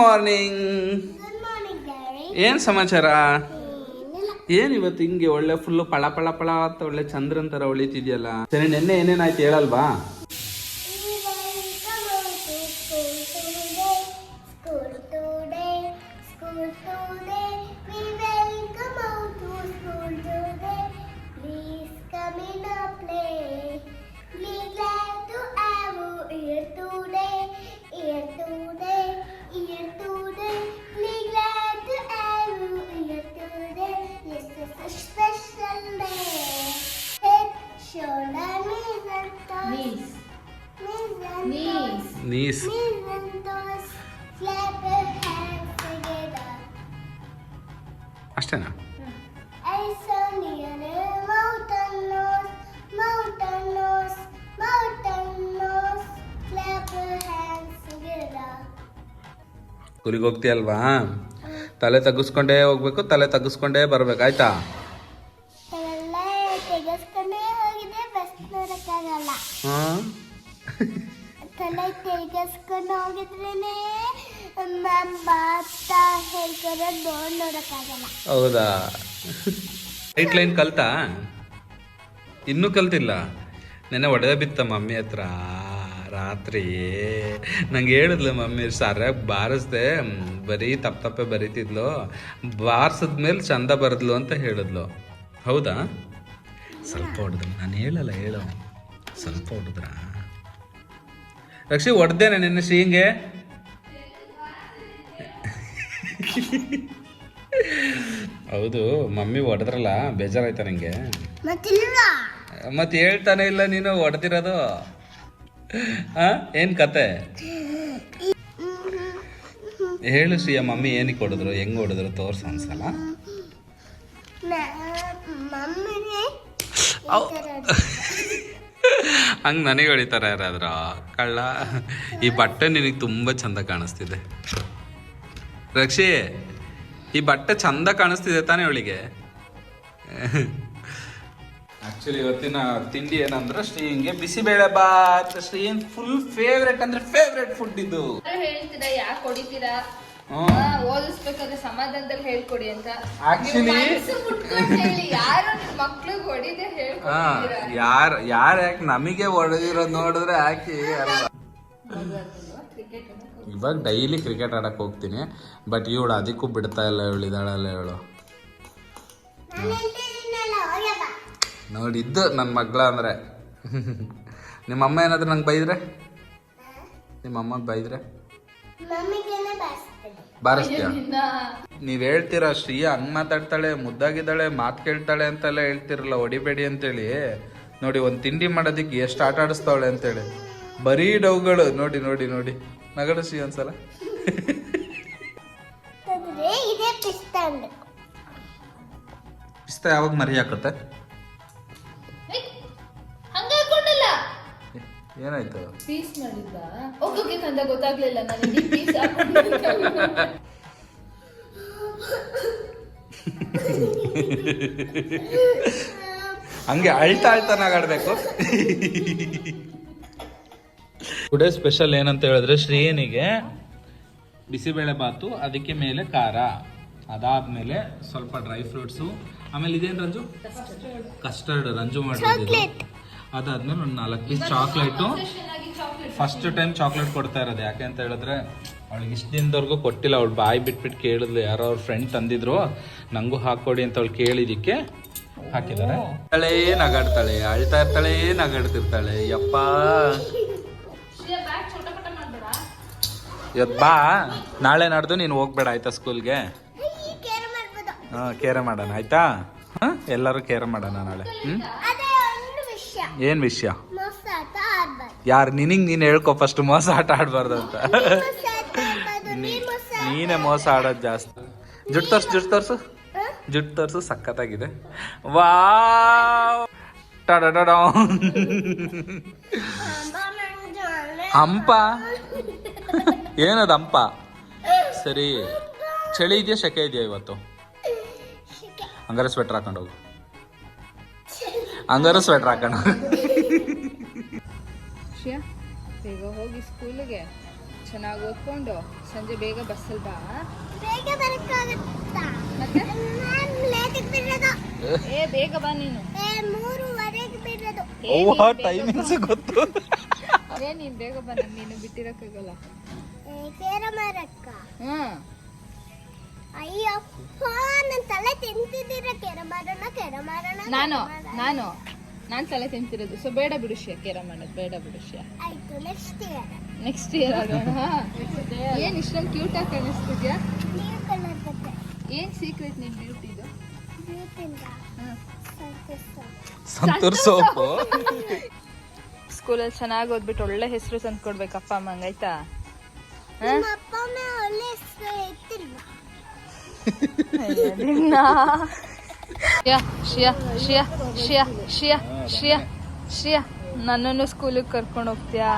Morning ಏನ್ ಸಮಾಚಾರ? ಏನ್ ಇವತ್ತು ಹಿಂಗೆ ಒಳ್ಳೆ ಫುಲ್ ಪಳ ಪಳ ಪಳ ಅಂತ ಒಳ್ಳೆ ಚಂದ್ರನ್ ತರ ಹೊಳಿತಿದ್ಯಲ್ಲ? ಸರಿ ನೆನ್ನೆ ಏನೇನಾಯ್ತು ಹೇಳಲ್ವಾ? Knees clap hands TOGETHER. ಅಷ್ಟನಾ? ತಲೆ ತಗ್ಿಸಿಕೊಂಡೇ ಹೋಗ್ಬೇಕು ತಲೆ ತಗ್ಿಸಿಕೊಂಡೇ ಬರಬೇಕು ಆಯ್ತಾ? ಹ್ಮ್ ತಲೆ ತೆಗೆಸ್ಕೊಂಡು ಹೋಗಿದ್ರೇನೆ? ಬಾತಾ ಹೇಳ್ತಾರೆ, ನೋಡ್ ನೋಡಕ್ಕಾಗಲ್ಲ. ಹೌದಾ? ರೈಟ್ ಲೈನ್ ಕಲ್ತಾ? ಇನ್ನೂ ಕಲ್ತಿಲ್ಲ. ನೆನ್ನೆ ಒಡೆದ ಬಿತ್ತ ಮಮ್ಮಿ ಹತ್ರ. ರಾತ್ರಿ. ನಂಗೆ ಹೇಳಿದ್ಲು ಮಮ್ಮಿ ಸರಿಯಾಗಿ ಬಾರಿಸ್ದೆ. ಬರೀ ತಪ್ಪು ತಪ್ಪೆ ಬರೀತಿದ್ಲು. ಬಾರಿಸಿದ್ಮೇಲೆ ಚಂದ ಬರದ್ಲು ಅಂತ ಹೇಳಿದ್ಲು. ಹೌದಾ? ಸ್ವಲ್ಪ ಹೊಡೆದ್ರು. ನಾನು ಹೇಳಲ್ಲ, ಹೇಳು. ಸ್ವಲ್ಪ ಹೊಡೆದ್ರ? ರಕ್ಷಿ ಹೊಡೆದೇನೆ ನಿನ್ನ ಶ್ರೀಂಗೆ. ಹೌದು ಮಮ್ಮಿ ಹೊಡೆದ್ರಲ್ಲ ಬೇಜಾರಾಯ್ತಾ ನಂಗೆ? ಮತ್ತೆ ಹೇಳ್ತಾನೆ ಇಲ್ಲ ನೀನು ಹೊಡೆದಿರೋದು ಆ ಏನ್ ಕತೆ? ಹೇಳು ಶ್ರೀಯ ಮಮ್ಮಿ ಏನಕ್ಕೆ ಹೊಡೆದ್ರು ಹೆಂಗ್ ಹೊಡೆದ್ರು ತೋರ್ಸ ಅನ್ಸಲ್ಲ ಹಂಗ್ ನನಗೆ ಹೊಡಿತಾರೆ ಯಾರಾದ್ರ. ಕಳ್ಳ. ಈ ಬಟ್ಟೆ ನಿನಗೆ ತುಂಬಾ ಚಂದ ಕಾಣಿಸ್ತಿದೆ. ರಕ್ಷಿ ಈ ಬಟ್ಟೆ ಚಂದ ಕಾಣಿಸ್ತಿದೆ ತಾನೇ ಅವಳಿಗೆ? ಆಕ್ಚುಲಿ ಇವತ್ತಿನ ತಿಂಡಿ ಏನಂದ್ರೆ ಶ್ರೀಂಗೆ ಬಿಸಿಬೇಳೆ ಬಾತ್ ಶ್ರೀನ್ ಫುಲ್ ಫೇವ್ರೆಟ್ ಅಂದ್ರೆ ಫೇವ್ರೆಟ್ ಫುಡ್ ಇದು. ಹೇಳ್ತೀರಾ ಯಾಕೆ ಹೊಡಿತೀರಾ? ಓದಿಸ್ಬೇಕಾದ್ರೆ ಸಮಾಧಾನದಲ್ಲಿ ಹೇಳ್ಕೊಡಿ ಅಂತ. ಆಕ್ಚುಲಿ ಯಾರು ನಿಮ್ ಮಕ್ಳಿಗೆ ಹೊಡಿದೆ ಹಾ ಯಾರ ಯಾರ್ ಯಾಕೆ ನಮಗೆ ಹೊಡೆದಿರೋದು ನೋಡಿದ್ರೆ ಹಾಕಿ ಅಲ್ವಾ? ಇವಾಗ ಡೈಲಿ ಕ್ರಿಕೆಟ್ ಆಡಕ್ ಹೋಗ್ತೀನಿ ಬಟ್ ಇವಳು ಅದಕ್ಕೂ ಬಿಡ್ತಾ ಇಲ್ಲ ಇವಳು ಇದಾಳಲ್ಲ ಇವಳು. ನೋಡಿದ್ದು ನನ್ನ ಮಗಳ ಅಂದ್ರೆ. ನಿಮ್ಮ ಅಮ್ಮ ಏನಾದ್ರು ನಂಗೆ ಬೈದ್ರೆ? ನಿಮ್ಮ ಅಮ್ಮ ಬೈದ್ರೆ? ಬಾರಿಸ್ತೀಯ? ನೀವ್ ಹೇಳ್ತೀರಾ ಶ್ರೀಯ ಹಂಗ್ ಮಾತಾಡ್ತಾಳೆ ಮುದ್ದಾಗಿದ್ದಾಳೆ ಮಾತ್ ಕೇಳ್ತಾಳೆ ಅಂತೆಲ್ಲ ಹೇಳ್ತಿರಲ್ಲ ಹೊಡಿಬೇಡಿ ಅಂತೇಳಿ. ನೋಡಿ ಒಂದ್ ತಿಂಡಿ ಮಾಡೋದಿಕ್ಕೆ ಎಷ್ಟ್ ಆಟ ಆಡಿಸ್ತಾವಳೆ ಅಂತೇಳಿ. ಬರೀ ಡೌಗಳು ನೋಡಿ ನೋಡಿ ನೋಡಿ. ನಗಡು ಶ್ರೀ ಒಂದ್ಸಲ. ಪಿಸ್ತಾ ಯಾವಾಗ ಮರಿ ಹಾಕುತ್ತೆ? ಏನಾಯ್ತು? ಪೀಸ್ ಮಾಡಿದ್ದ? ಓಕೆ ಕಂದ ಗೊತ್ತಾಗ್ಲಿಲ್ಲ. ನಾನು ಇಡೀ ಪೀಸ್ ಹಾಕೊಂಡು ಹಂಗೆ ಅಳ್ತಾ ಅಳ್ತಾ ನಾಗಾಡ್ಬೇಕು. ಟುಡೇ ಸ್ಪೆಷಲ್ ಏನಂತ ಹೇಳಿದ್ರೆ ಶ್ರೀಯನಿಗೆ ಬಿಸಿಬೇಳೆ ಬಾತು ಅದಕ್ಕೆ ಮೇಲೆ ಖಾರ. ಅದಾದ್ಮೇಲೆ ಸ್ವಲ್ಪ ಡ್ರೈ ಫ್ರೂಟ್ಸು ಆಮೇಲೆ ಇದೇನು ರಂಜು? ಕಸ್ಟರ್ಡ್ ರಂಜು ಮಾಡಿರೋದು ಅದಾದ್ಮೇಲೆ ಒಂದು ನಾಲ್ಕು piece chocolate first time chocolate ಕೊಡ್ತಾ ಇರೋದು. ಯಾಕೆ ಅಂತ ಹೇಳಿದ್ರೆ ಅವಳಿಗೆ ಇಷ್ಟು ದಿನದವರೆಗೂ ಕೊಟ್ಟಿಲ್ಲ. ಅವಳು ಬಾಯಿ ಬಿಟ್ಬಿಟ್ಟು ಕೇಳಿದ್ಲು. ಯಾರೋ ಅವ್ರ ಫ್ರೆಂಡ್ ತಂದಿದ್ರು. ನಂಗೂ ಹಾಕ್ಕೊಡಿ ಅಂತ ಅವಳು ಕೇಳಿದಿಕ್ಕೆ ಹಾಕಿದ್ದಾರೆ. ತಳೆ ನಗಾಡ್ತಾಳೆ ಅಳ್ತಾ ಇರ್ತಾಳೆ ನಗಾಡ್ತಿರ್ತಾಳೆ. ಯಪ್ಪ. ಇವತ್ತು ಬಾ ನಾಳೆ ನಾಡ್ದು ನೀನು ಹೋಗ್ಬೇಡ ಆಯ್ತಾ ಸ್ಕೂಲ್ಗೆ? ಈ ಕೇರ್ ಮಾಡ್ಬೋದು. ಹಾಂ ಕೇರ ಮಾಡೋಣ. ಆಯ್ತಾ? ಹಾಂ? ಎಲ್ಲರೂ ಕೇರ ಮಾಡೋಣ ನಾಳೆ. ಹ್ಞೂ ಏನು ವಿಷಯ? ಯಾರು ನಿನಗೆ ನೀನು ಹೇಳ್ಕೊ ಫಸ್ಟ್ ಮೋಸ ಆಟ ಆಡಬಾರ್ದು ಅಂತ. ನೀನೇ ಮೋಸ ಆಡೋದು ಜಾಸ್ತಿ. ಜುಟ್ ತರ್ಸು ಜುಟ್ ತರ್ಸು. ಜುಟ್ ತರ್ಸು ಸಖತ್ತಾಗಿದೆ. ಅಲೆ. ಹಂಪ. ಏನದ ಹಂಪ? ಸರಿ. ಚಳಿ ಇದೆಯಾ ಸೆಕೆ ಇದೆಯಾ ಇವತ್ತು? ಶಿಕೆ. ಹಂಗಾರೆ ಸ್ವೆಟ್ರ್ ಹಾಕೊಂಡು ಹೋಗು. ಹಂಗಾರೆ ಸ್ವೆಟ್ರ್ ಹಾಕೋಣ. ಬೇಗ ಹೋಗಿ ಸ್ಕೂಲಿಗೆ. ಚೆನ್ನಾಗಿ ಓದ್ಕೊಂಡು ಸಂಜೆ ಬೇಗ ಬಸ್ಸಲ್ಲಿ ಬಾ. ಬೇಗ ಬರಕ್ಕಾಗತ್ತಾ? ಮತ್ತೆ? ನಾನು ಲೇಟಿಗೆ ಬಿಡೋದು. ಏ ಬೇಗ ಬಾ ನೀನು. ಬೇಗ ಟೈಮಿಂಗ್ಸ್ ಗೊತ್ತು. ಏ ನೀನ್ ಬೇಗ ಬಾ ನೀನು ಬಿಟ್ಟಿರಕ್ಕಾಗಲ್ಲ ಏ, ಕೇರ ಮಾರಕ್ಕ ಹ್ಮ್. ಅಯ್ಯಪ್ಪ ನನ್ನ ತಲೆ ತಿಂತಿದ್ದೀರ. ಕೆರೆ ಮಾಡೋಣ ನಾನು ನಾನು ನಾನ್ ತಲೆ ತಿಂತಿರೋದು. ಸೊ ಬೇಡ ಬಿಡು ಕೆರೆ ಮಾಡೋದು ಬೇಡ ಬಿಡು ಶ್ರೇಯ. ಆಯ್ತು ನೆಕ್ಸ್ಟ್ ಇಯರ್ ನೆಕ್ಸ್ಟ್ ಇಯರ್ ಆಗೋಣ? ಏನ್ ಇಷ್ಟೊಂದು ಕ್ಯೂಟ್ ಆಗಿ ಕಾಣಿಸ್ತಿದ್ಯಾ? ಏನ್ ಸೀಕ್ರೆಟ್ ನಿನ್ ಬ್ಯೂಟಿದು ಬ್ಯೂಟಿಂದ ಸಂತೋಷ. ಸಂತೂರ್ ಸೋಪು? ಸ್ಕೂಲಲ್ಲಿ ಚೆನ್ನಾಗಿ ಓದ್ಬಿಟ್ಟು ಒಳ್ಳೆ ಹೆಸರು ತಂದು ಕೊಡ್ಬೇಕಪ್ಪ ಅಮ್ಮಂಗೆ ಶಿಯಾ ಶಿಯಾ ಶಿಯಾ ಶಿಯಾ ಶಿಯಾ ಶಿಯಾ ಶಿಯಾ. ನನ್ನನ್ನು ಸ್ಕೂಲಿಗೆ ಕರ್ಕೊಂಡು ಹೋಗ್ತೀಯಾ?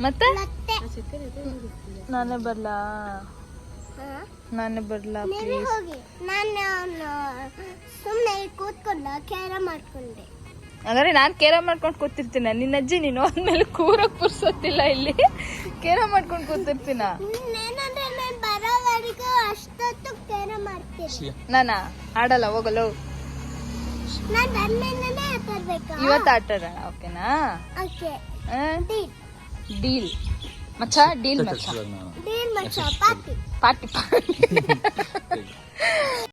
ಮತ್ತೆ? ನಾನೇ ಬರ್ಲಾ? ನಾನೇ ಬರ್ಲಾ ನಾನು ಸುಮ್ಮನೆ ಕೂತ್ಕೊಂಡ ಕೇರ ಮಾಡ್ಕೊಂಡೆ. ಅಂದ್ರೆ ನಾನು ಕೇರ ಮಾಡ್ಕೊಂಡು ಕೂತಿರ್ತೀನ. ನಿನ್ನ ಅಜ್ಜಿ ನೀನು ಅಂದ್ಮೇಲೆ ಕೂರಕ್ ಪುರ್ಸೋತಿಲ್ಲ ಇಲ್ಲಿ. ಕೇರ ಮಾಡ್ಕೊಂಡು ಕೂತಿರ್ತೀನ. ನಾನ ಆಡಲ್ಲ ಹೋಗಲು ನಾನು? ಬಂದ್ಮೇಲೆ ತರ್ಬೇಕಾ ಇವತ್ತು ಆಟಾಡ ಓಕೆನಾ? ಓಕೆ. ಡೀಲ್. ಡೀಲ್. ಮಚ್ಚ? ಡೀಲ್ ಮಚ್ಚ? ಡೀಲ್ ಮಚ್ಚ ಪಾರ್ಟಿ. Party party.